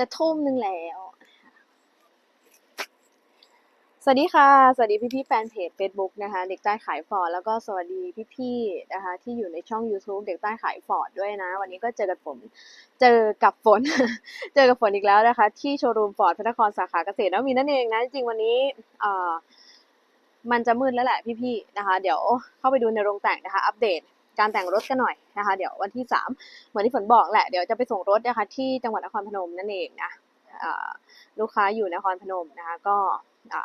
จะทุ่มหนึ่งแล้ว สวัสดีค่ะ สวัสดีพี่พี่ๆแฟนเพจ Facebook นะคะ เด็กใต้ขายฟอร์ดแล้วก็สวัสดีพี่พี่ๆนะคะที่อยู่ในช่อง YouTube เด็กใต้ขายฟอร์ดด้วยนะ วันนี้ก็เจอกับผมเจอกับฝน เจอกับฝนอีกแล้วนะคะ ที่โชว์รูมฟอร์ดพระนครสาขาเกษตรนวมินนั่นเองนะ จริงวันนี้เอ่อมันจะมืดแล้วแหละพี่ๆนะคะ เดี๋ยวเข้าไปดูในโรงแต่งนะคะ อัปเดต การแต่งรถกันหน่อยนะคะ เดี๋ยววันที่สามเหมือนที่ฝนบอกแหละเดี๋ยวจะไปส่งรถนะคะ ที่จังหวัดนครพนมนั่นเองนะลูกค้าอยู่นครพนมนะคะ ก็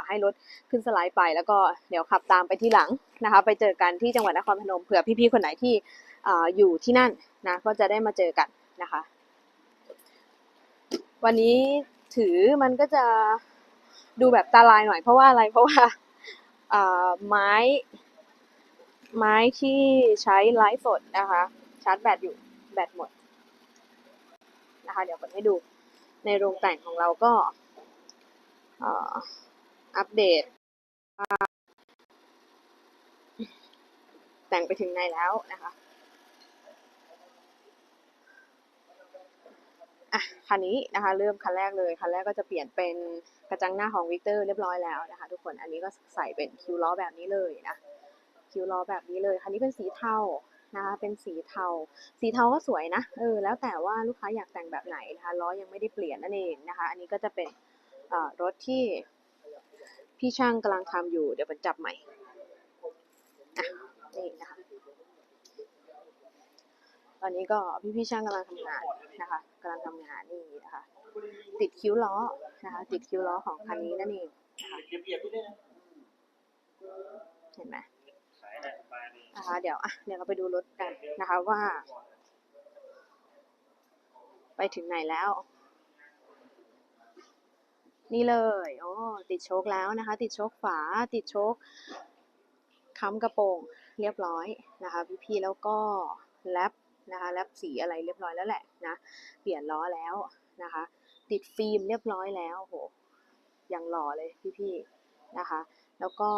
ให้รถขึ้นสไลด์ไป แล้วก็เดี๋ยวขับตามไปที่หลังนะคะ ไปเจอกันที่จังหวัดนครพนมเผื่อพี่ๆคนไหนที่ออยู่ที่นั่นนะก็จะได้มาเจอกันนะคะ วันนี้ถือมันก็จะดูแบบตาลายหน่อยเพราะว่าอะไรเพราะว่าไม้ ไม้ที่ใช้ไลฟ์สดนะคะ ชาร์จแบตอยู่แบตหมดนะคะ เดี๋ยวผมให้ดูในโรงแต่งของเราก็อัปเดตแต่งไปถึงไหนแล้วนะคะอะคันนี้นะคะเริ่มคันแรกเลยคันแรกก็จะเปลี่ยนเป็นกระจังหน้าของวิกเตอร์เรียบร้อยแล้วนะคะ ทุกคนอันนี้ก็ใส่เป็นคิวล้อแบบนี้เลยนะ คิวล้อแบบนี้เลย คันนี้เป็นสีเทานะคะ เป็นสีเทา สีเทาก็สวยนะ เออ แล้วแต่ว่าลูกค้าอยากแต่งแบบไหนนะคะ ล้อยังไม่ได้เปลี่ยนนั่นเองนะคะ อันนี้ก็จะเป็นรถที่พี่ช่างกำลังทำอยู่ เดี๋ยวผมจับใหม่อะนี่นะคะ ตอนนี้ก็พี่พี่ช่างกำลังทำงานนะคะกำลังทำงานนี่นะคะ ติดคิ้วล้อนะคะ ติดคิ้วล้อของคันนี้นั่นเองนะคะเห็นไหม ขายได้สบายดี นะคะ เดี๋ยวอะเดี๋ยวเราไปดูรถกันนะคะว่า ไปถึงไหนแล้ว นี่เลยโอ้ติดโชคแล้วนะคะ ติดโชคฝา ติดโชคค้ำกระโปรงเรียบร้อยนะคะ พี่ๆแล้วก็แรปนะคะแรปสีอะไรเรียบร้อยแล้วแหละนะเปลี่ยนล้อแล้วนะคะ ติดฟิล์มเรียบร้อยแล้วโหยังหล่อเลยพี่ๆนะคะ แล้วก็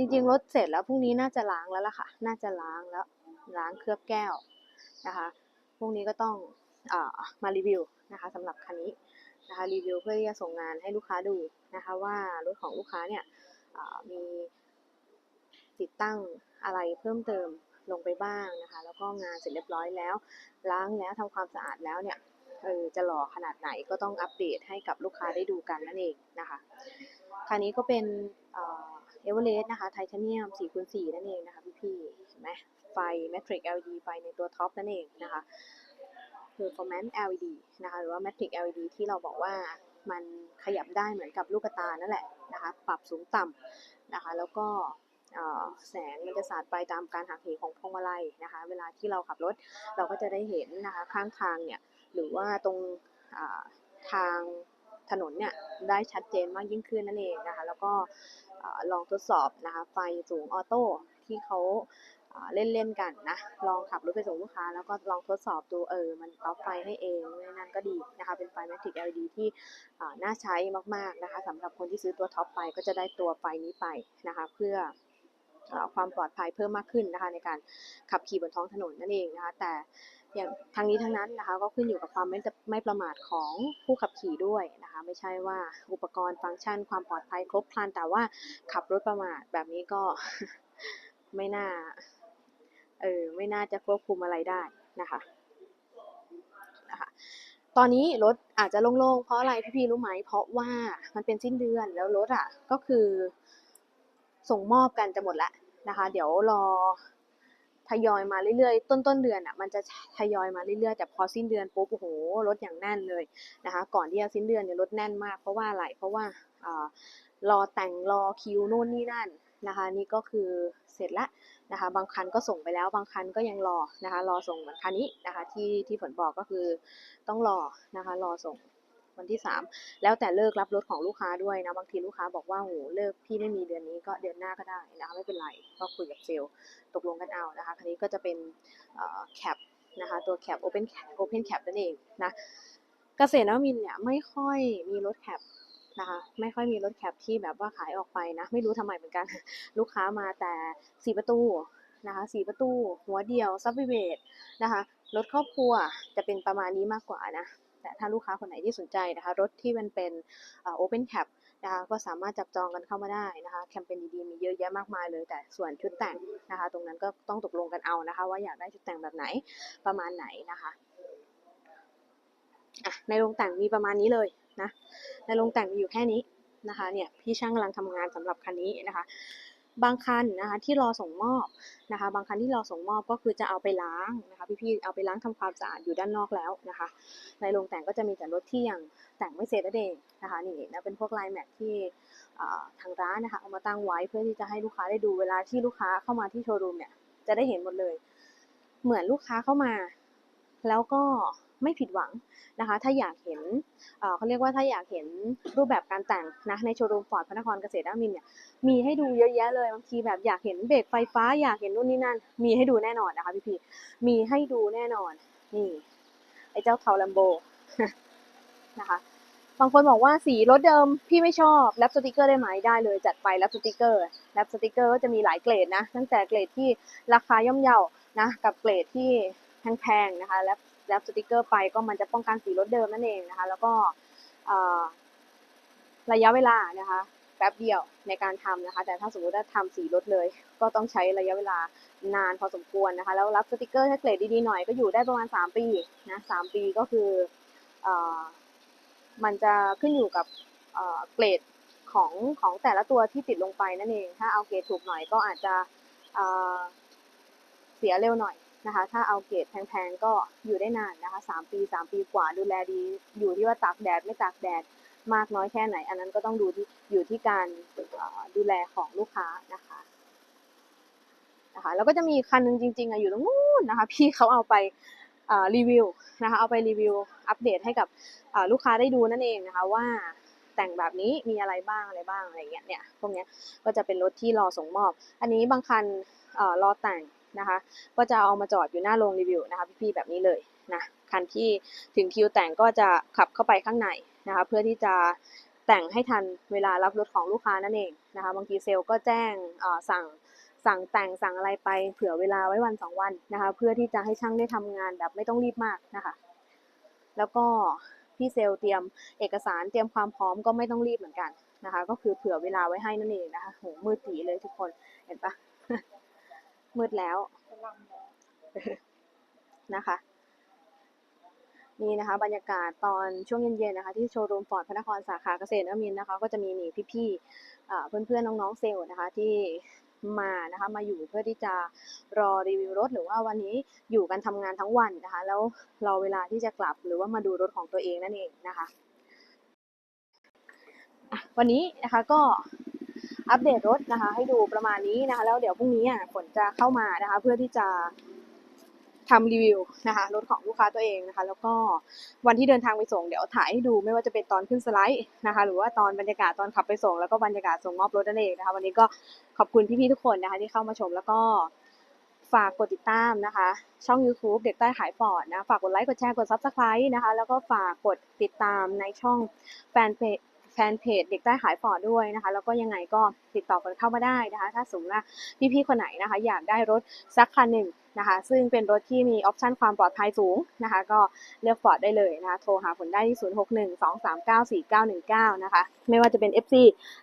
จริงๆรถเสร็จแล้วพรุ่งนี้น่าจะล้างแล้วล่ะค่ะ น่าจะล้างแล้วล้างเคลือบแก้วนะคะพรุ่งนี้ก็ต้องอมารีวิวนะคะสำหรับคันนี้นะคะรีวิวเพื่อที่จะส่งงานให้ลูกค้าดูนะคะว่ารถของลูกค้าเนี่ยมีติดตั้งอะไรเพิ่มเติมลงไปบ้างนะคะแล้วก็งานเสร็จเรียบร้อยแล้ว ล้างแล้วทำความสะอาดแล้วเนี่ยเออจะหล่อขนาดไหนก็ต้องอัปเดตให้กับลูกค้าได้ดูกันนั่นเองนะคะคันนี้ก็เป็นเอ เวอเรสต์นะคะไทเทเนียม4คูณ4นั่นเองนะคะพี่ๆเห็นไหมไฟ Matrix LED ไฟในตัวท็อปนั่นเองนะคะ Performance LED นะคะหรือว่า Matrix LED ที่เราบอกว่ามันขยับได้เหมือนกับลูกตานั่นแหละนะคะปรับสูงต่ำนะคะแล้วก็แสงมันจะสาดไปตามการหักเหของพวงมาลัยนะคะเวลาที่เราขับรถเราก็จะได้เห็นนะคะข้างทางเนี่ยหรือว่าตรงาทาง ถนนเนี่ยได้ชัดเจนมากยิ่งขึ้นนั่นเองนะคะ แล้วก็ลองทดสอบนะคะไฟสูงออโต้ที่เขาอ่าเล่นๆกันนะ ลองขับรถไปส่งลูกค้า แล้วก็ลองทดสอบดูเออ มันเอไฟให้เองนั่นก็ดีนะคะ เป็นไฟ Matrix LED ที่อ่น่าใช้มากๆนะคะสำหรับคนที่ซื้อตัวท็อปไปก็จะได้ตัวไฟนี้ไปนะคะ เพื่อ ความปลอดภัยเพิ่มมากขึ้นนะคะ ในการขับขี่บนท้องถนนนั่นเองนะคะแต่อย่างทางนี้ทั้งนั้นนะคะก็ขึ้นอยู่กับความไม่ไม่ประมาทของผู้ขับขี่ด้วยนะคะไม่ใช่ว่าอุปกรณ์ฟังก์ชัน ความปลอดภัยครบครันแต่ว่าขับรถประมาทแบบนี้ก็ไม่น่าเออไม่น่าจะควบคุมอะไรได้นะคะนะคะตอนนี้รถอาจจะโล่งๆเพราะอะไรพี่ๆรู้ไหมเพราะว่ามันเป็นสิ้นเดือนแล้วรถอะก็คือ ส่งมอบกันจะหมดแล้วนะคะ เดี๋ยวรอทยอยมาเรื่อยๆ ต้นต้นเดือนอะมันจะทยอยมาเรื่อยๆแต่พอสิ้นเดือนปุ๊บโอ้โหรถอย่างแน่นเลยนะคะ ก่อนที่จะสิ้นเดือนเนี่ยรถแน่นมาก เพราะว่าอะไรเพราะว่าอ่ารอแต่งรอคิวนู่นนี่นั่นนะคะ นี่ก็คือเสร็จละนะคะ บางคันก็ส่งไปแล้วบางคันก็ยังรอนะคะ รอส่งเหมือนคันนี้นะคะ ที่ที่ฝนบอกก็คือต้องรอนะคะ รอส่ง วันที่ 3 แล้วแต่เลิกรับรถของลูกค้าด้วยนะบางทีลูกค้าบอกว่าโหเลิกพี่ไม่มีเดือนนี้ก็เดือนหน้าก็ได้นะคะไม่เป็นไรก็คุยกับเซลล์ตกลงกันเอานะคะคันนี้ก็จะเป็นแคปนะคะตัวแคป Open Open Cap นั่นเองนะเกษตรนวมินเนี่ยไม่ค่อยมีรถแคปนะคะไม่ค่อยมีรถแคปที่แบบว่าขายออกไปนะไม่รู้ทำไมเหมือนกัน ลูกค้ามาแต่สี่ประตูนะคะสี่ประตู หัวเดียวซับวิเวทนะคะรถครอบครัวจะเป็นประมาณนี้มากกว่านะ แต่ถ้าลูกค้าคนไหนที่สนใจนะคะ รถที่มันเป็นโอเพนแคปนะคะก็สามารถจับจองกันเข้ามาได้นะคะแคมเปญดีๆมีเยอะแยะมากมายเลย แต่ส่วนชุดแต่งนะคะ ตรงนั้นก็ต้องตกลงกันเอานะคะ ว่าอยากได้ชุดแต่งแบบไหนประมาณไหนนะคะอะในโรงแต่งมีประมาณนี้เลยนะในโรงแต่งมีอยู่แค่นี้นะคะเนี่ยพี่ช่างกำลังทำงานสำหรับคันนี้นะคะ บางคันนะคะที่รอส่งมอบนะคะ บางคันที่รอส่งมอบก็คือจะเอาไปล้างนะคะพี่ๆเอาไปล้างทำความสะอาดอยู่ด้านนอกแล้วนะคะ ในโรงแต่งก็จะมีแต่รถที่ยังแต่งไม่เสร็จนั่นเองนะคะนี่นะเป็นพวกลายแม็กที่ทางร้านนะคะเอามาตั้งไว้เพื่อที่จะให้ลูกค้าได้ดูเวลาที่ลูกค้าเข้ามาที่โชว์รูมเนี่ยจะได้เห็นหมดเลย เหมือนลูกค้าเข้ามา แล้วก็ ไม่ผิดหวังนะคะ ถ้าอยากเห็นเเขาเรียกว่าถ้าอยากเห็นรูปแบบการแต่งนะในโชว์รูมฟอร์ดพระนครเกษตรนวมินเนี่ยมีให้ดูเยอะแยะเลยบางทีแบบอยากเห็นเบรกไฟฟ้าอยากเห็นนู่นนี่นั่น มีให้ดูแน่นอนนะคะพี่พี่มีให้ดูแน่นอนนี่ไอ้เจ้าเทาลัมโบนะคะบางคนบอกว่าสีรถเดิมพี่ไม่ชอบแรปสติกเกอร์ได้ไหมได้เลยจัดไปแรปสติกเกอร์แรปสติกเกอร์ก็จะมีหลายเกรดนะ ตั้งแต่เกรดที่ราคาย่อมเยานะกับเกรดที่แพงๆนะคะแรป แรปสติกเกอร์ไปก็มันจะป้องกันสีรถเดิมนั่นเองนะคะ แล้วก็ระยะเวลานะคะแป๊บเดียวในการทำนะคะ แต่ถ้าสมมติว่าทำสีรถเลย ก็ต้องใช้ระยะเวลานานพอสมควรนะคะ แล้วรับสติกเกอร์ถ้าเกรดดีๆหน่อยก็อยู่ได้ประมาณ 3 ปีนะสามปีก็คืออมันจะขึ้นอยู่กับเกรดของของแต่ละตัวที่ติดลงไปนั่นเอง ถ้าเอาเกรดถูกหน่อยก็อาจจะเสียเร็วหน่อย นะคะ ถ้าเอาเกรดแพงๆก็อยู่ได้นานนะคะสามปีสามปีกว่าดูแลดี อยู่ที่ว่าตากแดดไม่ตากแดดมากน้อยแค่ไหน อันนั้นก็ต้องดูที่อยู่ที่การดูแลของลูกค้านะคะนะคะแล้วก็จะมีคันหนึงจริงๆอะอยู่ตรงนู้นนะคะ พี่เขาเอาไปรีวิวนะคะ เอาไปรีวิวอัปเดตให้กับลูกค้าได้ดูนั่นเองนะคะว่าแต่งแบบนี้มีอะไรบ้างอะไรบ้างอะไรเงี้ยเนี่ยพวกเนี้ยก็จะเป็นรถที่รอส่งมอบ อันนี้บางคันเอ่อรอแต่ง นะคะ ก็จะเอามาจอดอยู่หน้าโรงรีวิวนะคะพี่ๆแบบนี้เลยนะคันที่ถึงคิวแต่งก็จะขับเข้าไปข้างในนะคะ เพื่อที่จะแต่งให้ทันเวลารับรถของลูกค้านั่นเองนะคะบางทีเซลล์ก็แจ้งสั่งสั่งแต่งสั่งอะไรไปเผื่อเวลาไว้วันสองวันนะคะ เพื่อที่จะให้ช่างได้ทำงานแบบไม่ต้องรีบมากนะคะ แล้วก็พี่เซลล์เตรียมเอกสารเตรียมความพร้อมก็ไม่ต้องรีบเหมือนกันนะคะ ก็คือเผื่อเวลาไว้ให้นั่นเองนะคะโหมืดตีเลยทุกคนเห็นปะ มืดแล้วนะคะ นี่นะคะ บรรยากาศตอนช่วงเย็นๆนะคะ ที่โชว์รูมฟอร์ดพระนครสาขาเกษตรนมินนะคะ ก็จะมีนี่พี่ๆเพื่อนๆน้องๆเซลล์นะคะ ที่มานะคะมาอยู่เพื่อที่จะรอรีวิวรถหรือว่าวันนี้อยู่กันทำงานทั้งวันนะคะ แล้วรอเวลาที่จะกลับหรือว่ามาดูรถของตัวเองนั่นเองนะคะะวันนี้นะคะก็ อัปเดตรถนะคะ ให้ดูประมาณนี้นะคะ แล้วเดี๋ยวพรุ่งนี้อะฝนจะเข้ามานะคะ เพื่อที่จะทำรีวิวนะคะรถของลูกค้าตัวเองนะคะ แล้วก็วันที่เดินทางไปส่งเดี๋ยวถ่ายให้ดูไม่ว่าจะเป็นตอนขึ้นสไลด์นะคะ หรือว่าตอนบรรยากาศตอนขับไปส่ง แล้วก็บรรยากาศส่งมอบรถนั่นเองนะคะ วันนี้ก็ขอบคุณพี่ๆทุกคนนะคะ ที่เข้ามาชมแล้วก็ฝากกดติดตามนะคะ ช่อง YouTube เด็กใต้ขายฟอร์ดนะ ฝากกดไลค์กดแชร์กด Subscribe นะคะ แล้วก็ฝากกดติดตามในช่องแฟนเพจ ฟนเพจเด็กใต้ขายฟอร์ดด้วยนะคะ แล้วก็ยังไงก็ติดต่อกันเข้ามาได้นะคะ ถ้าสมมติว่าพี่ๆคนไหนนะคะ อยากได้รถสักคันหนึ่งนะคะ ซึ่งเป็นรถที่มีออปชันความปลอดภัยสูงนะคะ ก็เลือกฟอร์ดได้เลยนะคะ โทรหาผลได้ที่ 0612394919 นะคะ ไม่ว่าจะเป็น FC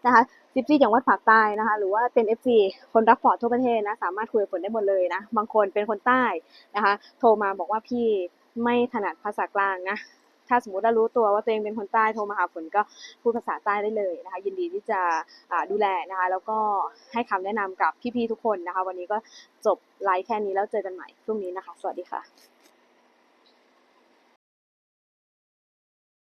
นะคะ FC จังหวัดภาคใต้นะคะ หรือว่าเป็น FC คนรักฟอร์ดทั่วประเทศนะ สามารถคุยกับผลได้หมดเลยนะ บางคนเป็นคนใต้นะคะ โทรมาบอกว่าพี่ไม่ถนัดภาษากลางนะ ถ้าสมมติว่ารู้ตัวว่าตัวเองเป็นคนใต้โทรมาหาฝนก็พูดภาษาใต้ได้เลยนะคะ ยินดีที่จะดูแลนะคะ แล้วก็ให้คำแนะนำกับพี่ๆทุกคนนะคะ วันนี้ก็จบไลฟ์แค่นี้แล้วเจอกันใหม่พรุ่งนี้นะคะ สวัสดีค่ะ